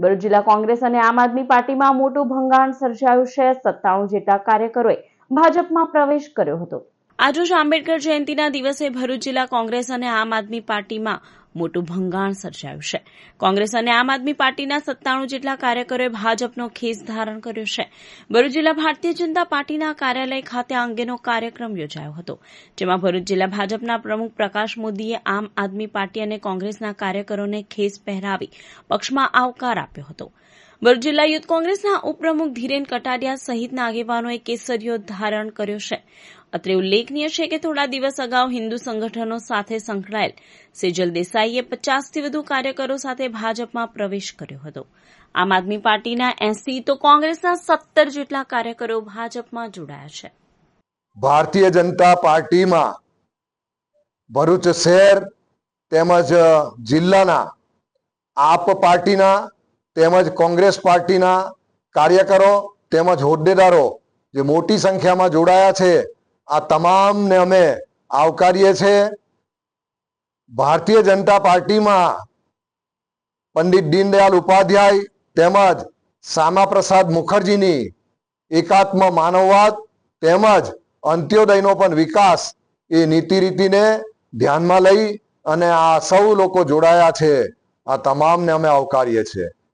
ભરૂચ જિલ્લા કોંગ્રેસ અને આમ આદમી પાર્ટીમાં મોટું ભંગાણ સર્જાયું છે. સત્તાણું જેટલા કાર્યકરોએ ભાજપમાં પ્રવેશ કર્યો હતો. આજરોજ આંબેડકર જયંતિના દિવસે ભરૂચ જિલ્લા કોંગ્રેસ અને આમ આદમી પાર્ટીમાં મોટું ભંગાણ સર્જાયું છે. કોંગ્રેસ અને આમ આદમી પાર્ટીના સત્તાણું જેટલા કાર્યકરોએ ભાજપનો ખેસ ધારણ કર્યો છે. ભરૂચ જિલ્લા ભારતીય જનતા પાર્ટીના કાર્યાલય ખાતે આ અંગેનો કાર્યક્રમ યોજાયો હતો. જેમાં ભરૂચ જિલ્લા ભાજપના પ્રમુખ પ્રકાશ મોદીએ આમ આદમી પાર્ટી અને કોંગ્રેસના કાર્યકરોને ખેસ પહેરાવી પક્ષમાં આવકાર આપ્યો હતો. ભરૂચ જિલ્લા યુથ કોંગ્રેસના ઉપપ્રમુખ ધીરેન કટારિયા સહિતના આગેવાનોએ કેસરીઓ ધારણ કર્યો છે. અત્રે ઉલ્લેખનીય છે કે થોડા દિવસ અગાઉ હિન્દુ સંગઠનો સાથે સંકળાયેલ સેજલ દેસાઈએ પચાસથી વધુ કાર્યકરો સાથે ભાજપમાં પ્રવેશ કર્યો હતો. આમ આદમી પાર્ટીના એસી તો કોંગ્રેસના સત્તર જેટલા કાર્યકરો ભાજપમાં જોડાયા છે. ભારતીય જનતા પાર્ટીમાં ભરૂચ શહેર તેમજ જિલ્લાના આપ પાર્ટીના તેમજ કોંગ્રેસ પાર્ટીના કાર્યકરો તેમજ હોદ્દેદારો જે મોટી સંખ્યામાં જોડાયા છે, આ તમામને અમે આવકારીએ છીએ ભારતીય જનતા પાર્ટીમાં પંડિત દીનદયાલ ઉપાધ્યાય તેમજ શ્યામાપ્રસાદ મુખર્જીની એકાત્મ માનવવાદ તેમજ અંત્યોદયનો પણ વિકાસ એ નીતિ રીતિને ધ્યાનમાં લઈ અને આ સૌ લોકો જોડાયા છે. આ તમામને અમે આવકારીએ છીએ.